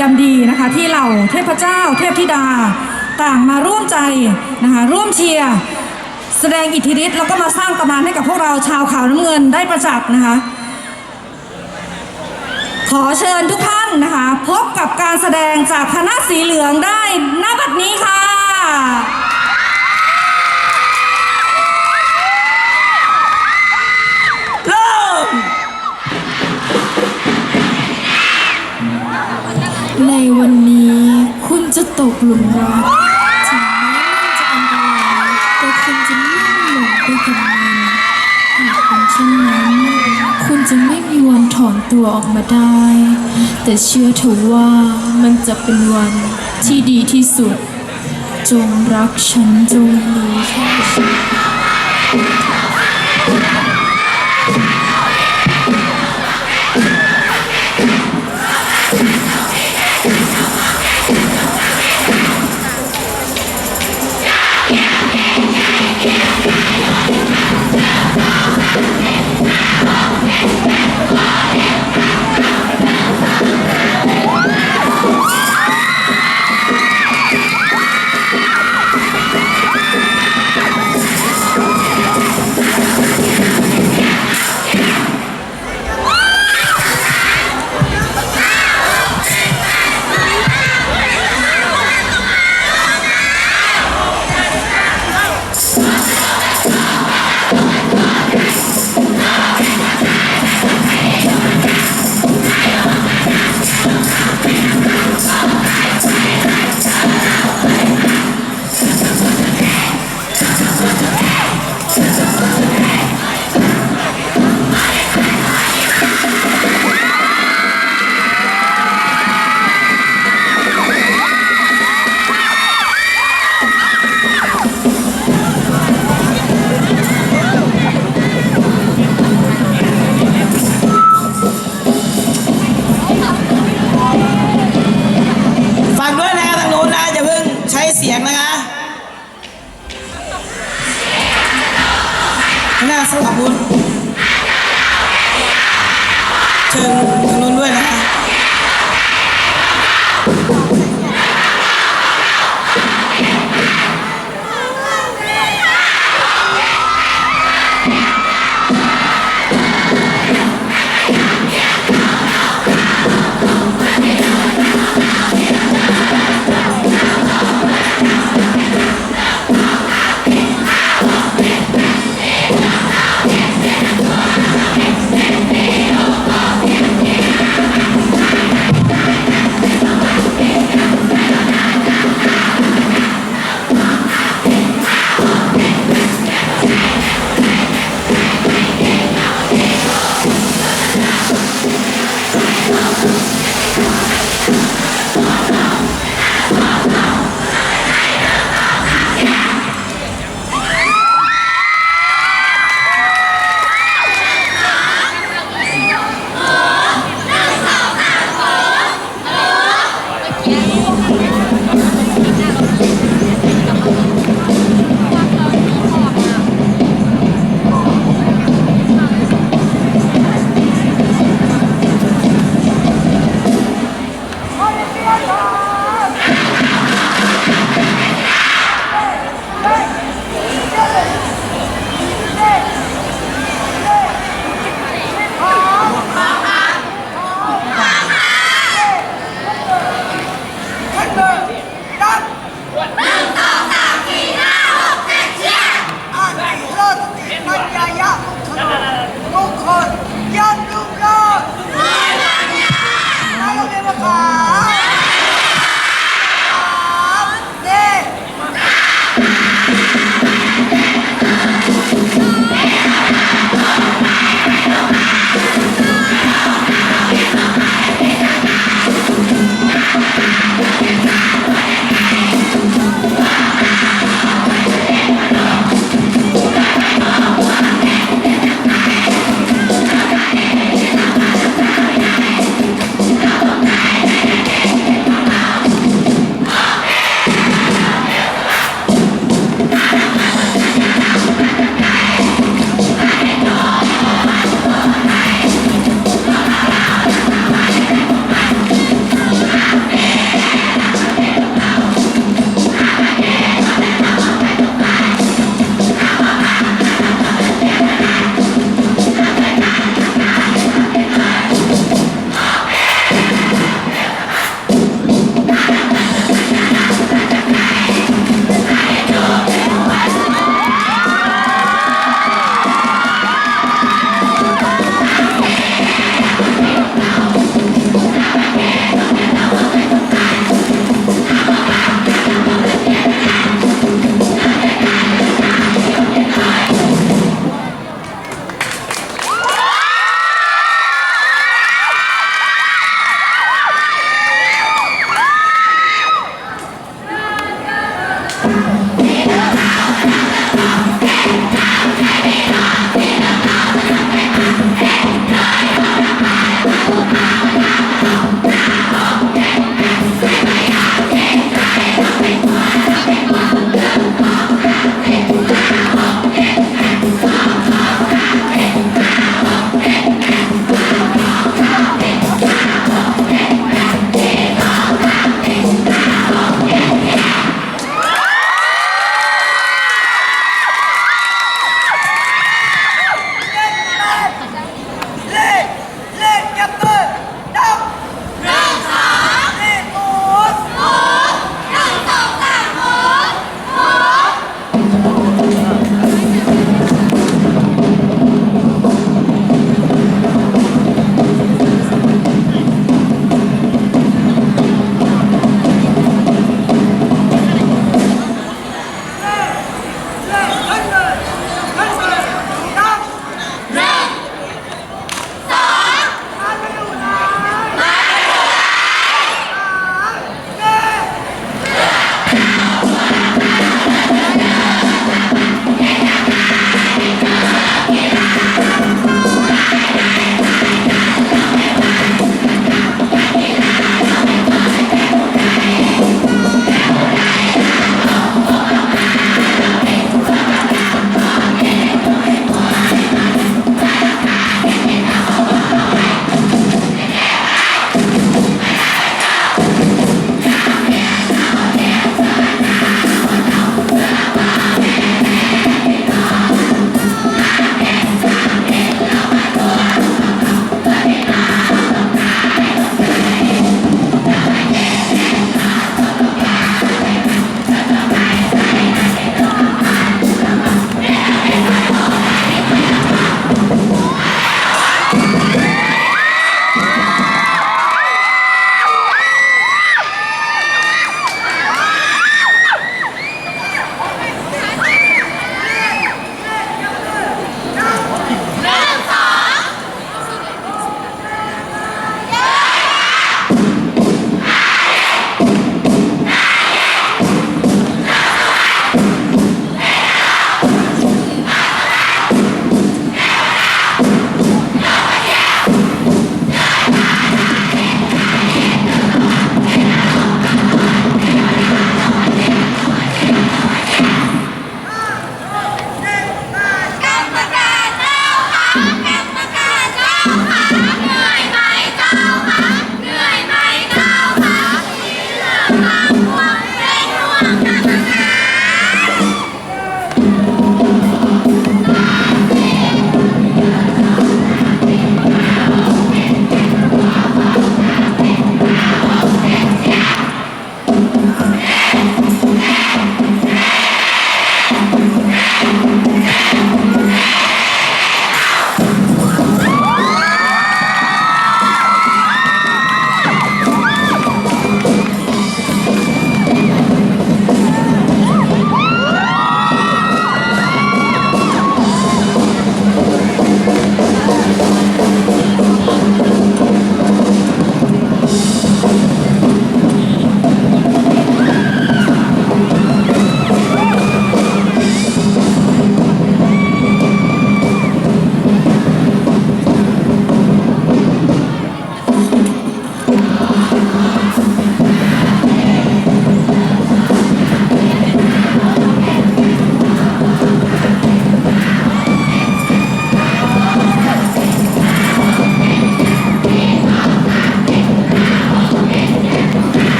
ยามดีนะคะ ที่เหล่าเทพเจ้า เทพธิดา ต่างมาร่วมใจนะคะร่วมเชียร์แสดงอิทธิฤทธิ์แล้วก็มาสร้างตำนานให้กับพวกเราชาวขาวน้ำเงินได้ประจักษ์นะคะ ขอเชิญทุกท่านนะคะ พบกับการแสดงจากคณะสีเหลืองได้นบัดนี้ค่ะ อนตัวออกมาได้ แต่เชื่อเถอะว่ามันจะเป็นวันที่ดีที่สุด จงรักฉันจงมีแค่ฉัน ขอบคุณเชิญ